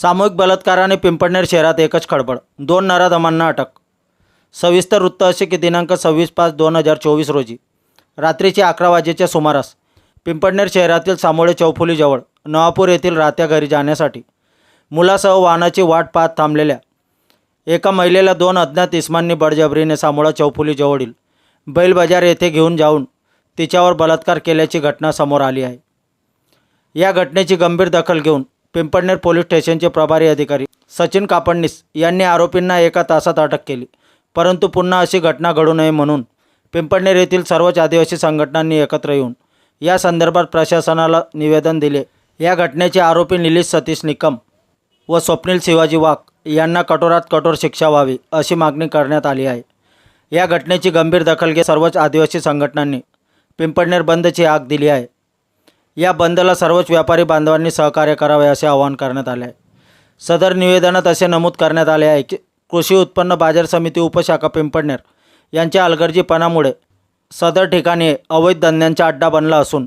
सामूहिक बलात्काराने पिंपळनेर शहरात एकच खळबळ दोन नराधमांना अटक. सविस्तर वृत्त असे की दिनांक सव्वीस पाच दोन हजार चोवीस रोजी रात्रीचे अकरा वाजेच्या सुमारास पिंपळनेर शहरातील सामोळे चौफुलीजवळ नवापूर येथील राहत्या घरी जाण्यासाठी मुलासह वाहनाची वाट पाहत थांबलेल्या एका महिलेला दोन अज्ञात इस्मांनी बळजबरीने सामोळा चौफुलीजवळील बैलबाजार येथे घेऊन जाऊन तिच्यावर बलात्कार केल्याची घटना समोर आली आहे. या घटनेची गंभीर दखल घेऊन पिंपळनेर पोलीस स्टेशनचे प्रभारी अधिकारी सचिन कापडनीस यांनी आरोपींना एका तासात अटक केली. परंतु पुन्हा अशी घटना घडू नये म्हणून पिंपळनेर येथील सर्वच आदिवासी संघटनांनी एकत्र येऊन या संदर्भात प्रशासनाला निवेदन दिले. या घटनेचे आरोपी निलेश सतीश निकम व स्वप्नील शिवाजी वाघ यांना कठोरात कठोर शिक्षा व्हावी अशी मागणी करण्यात आली आहे. या घटनेची गंभीर दखल घेत सर्वच आदिवासी संघटनांनी पिंपळनेर बंदची आग दिली आहे. या बंदला सर्वच व्यापारी बांधवांनी सहकार्य करावे असे आवाहन करण्यात आले आहे. सदर निवेदनात असे नमूद करण्यात आले आहे की कृषी उत्पन्न बाजार समिती उपशाखा पिंपडनेर यांच्या अलगर्जीपणामुळे सदर ठिकाणी अवैध धंद्यांचा अड्डा बनला असून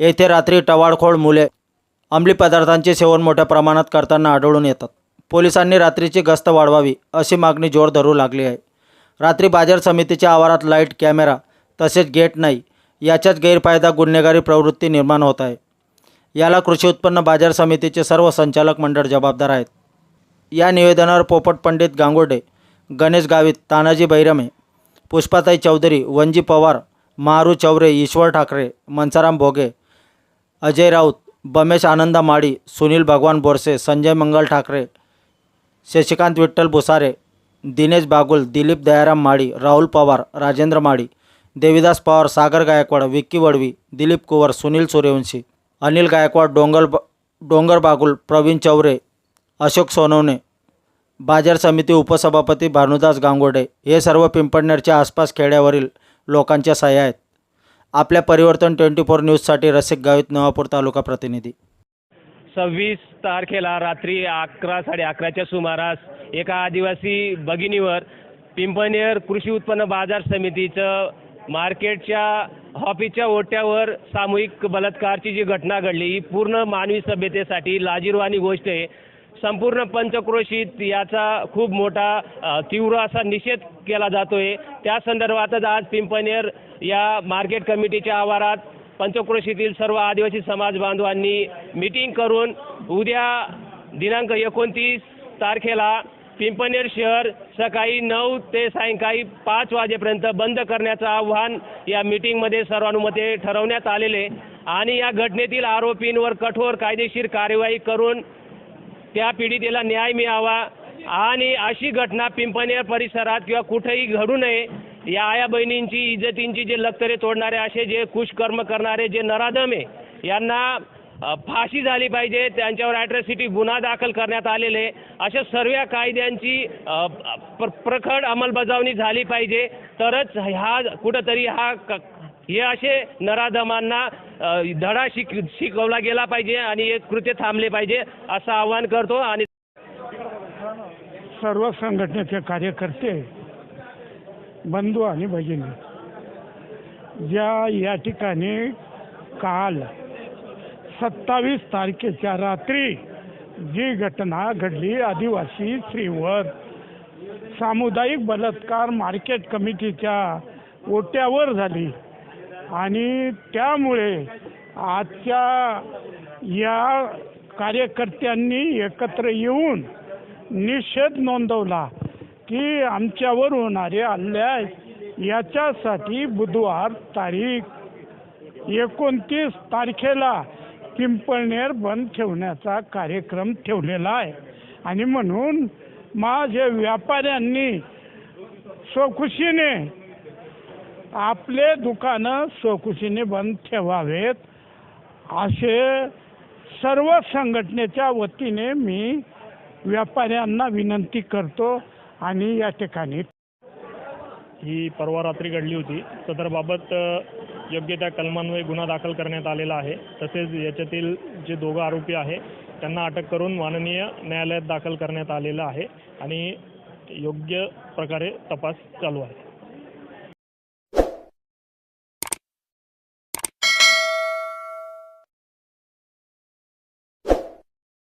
येथे रात्री टवाळखोळ मुले अंमली पदार्थांचे सेवन मोठ्या प्रमाणात करताना आढळून येतात. पोलिसांनी रात्रीची गस्त वाढवावी अशी मागणी जोर धरू लागली आहे. रात्री बाजार समितीच्या आवारात लाइट कॅमेरा तसेच गेट नाही याच्याच गैरफायदा गुन्हेगारी प्रवृत्ती निर्माण होत आहे. याला कृषी उत्पन्न बाजार समितीचे सर्व संचालक मंडळ जबाबदार आहेत. या निवेदनावर पोपट पंडित गांगोडे गणेश गावित तानाजी बैरमे पुष्पाताई चौधरी वंजी पवार मारू चौरे ईश्वर ठाकरे मनसाराम भोगे अजय राऊत बमेश आनंदा माडी सुनील भगवान बोरसे संजय मंगल ठाकरे शशिकांत विठ्ठल भुसारे दिनेश बागुल दिलीप दयाराम माडी राहुल पवार राजेंद्र माडी देविदास पवार सागर गायकवाड विक्की वडवी दिलीप कुवर सुनील सूर्यवंशी अनिल गायकवाड डोंगर ब डोंगर बागुल प्रवीण चौरे अशोक सोनवणे बाजार समिती उपसभापती भानुदास गांगोडे हे सर्व पिंपडनेरच्या आसपास खेड्यावरील लोकांच्या सह्या आहेत. आपल्या परिवर्तन ट्वेंटी फोर न्यूजसाठी रसिक गावित नवापूर तालुका प्रतिनिधी. सव्वीस तारखेला रात्री अकरा साडे अकराच्या सुमारास एका आदिवासी भगिनीवर पिंपनेर कृषी उत्पन्न बाजार समितीचं मार्केटच्या हॉपीच्या ओट्यावर सामूहिक बलात्कारची जी घटना घडली ही पूर्ण मानवी सभ्यतेसाठी लाजीरवाणी गोष्ट आहे. संपूर्ण पंचक्रोशीत याचा खूप मोठा तीव्र असा निषेध केला जातोय. त्या संदर्भातच आज पिंपनेर या मार्केट कमिटीच्या आवारात पंचक्रोशीतील सर्व आदिवासी समाज बांधवांनी मिटिंग करून उद्या दिनांक एकोणतीस तारखेला पिंपणेर शहर सकाळी नऊ ते सायंकाळी पाच वाजेपर्यंत बंद करण्याचं आव्हान या मीटिंगमध्ये सर्वानुमते ठरवण्यात आलेले आणि या घटनेतील आरोपींवर कठोर कायदेशीर कार्यवाही करून त्या पीडितेला न्याय मिळावा. आणि अशी घटना पिंपणेर परिसरात किंवा कुठेही घडू नये या आया बहिणींची इज्जतींची जे लक्तरे तोडणारे असे जे कुशकर्म करणारे जे नराधम आहे यांना फाशी झाली पाहिजे. त्यांच्यावर ॲट्रॉसिटी गुन्हा दाखल करण्यात आलेले अशा सर्व कायद्यांची प्र प्रखड अंमलबजावणी झाली पाहिजे. तरच ह्या कुठंतरी हा क हे असे नराधमांना धडा शिक शिकवला गेला पाहिजे आणि हे कृत्य थांबले पाहिजे असं आवाहन करतो आणि सर्व संघटनेचे कार्यकर्ते बंधू आणि भगिनी ज्या या ठिकाणी काल सत्तावीस तारखेच्या रात्री जी घटना घडली आदिवासी श्रीवर. सामुदायिक बलात्कार मार्केट कमिटीच्या ओट्यावर झाली. आणि त्यामुळे आजच्या या कार्यकर्त्यांनी एकत्र येऊन निषेध नोंदवला की आमच्यावर होणारे अन्याय याच्यासाठी बुधवार तारीख एकोणतीस तारखेला पिंपळनेर बंद ठेवण्याचा कार्यक्रम ठेवलेला आहे. आणि म्हणून माझ्या व्यापाऱ्यांनी स्वखुशीने आपले दुकानं स्वखुशीने बंद ठेवावेत असे सर्व संघटनेच्या वतीने मी व्यापाऱ्यांना विनंती करतो आणि या ठिकाणी ही परवा रात्री घडली होती. सदरबाबत योग्य त्या कलमान्वये गुन्हा दाखल करण्यात आलेला आहे. तसेच याच्यातील जे दोघं आरोपी आहे त्यांना अटक करून माननीय न्यायालयात दाखल करण्यात आलेलं आहे आणि योग्य प्रकारे तपास चालू आहे.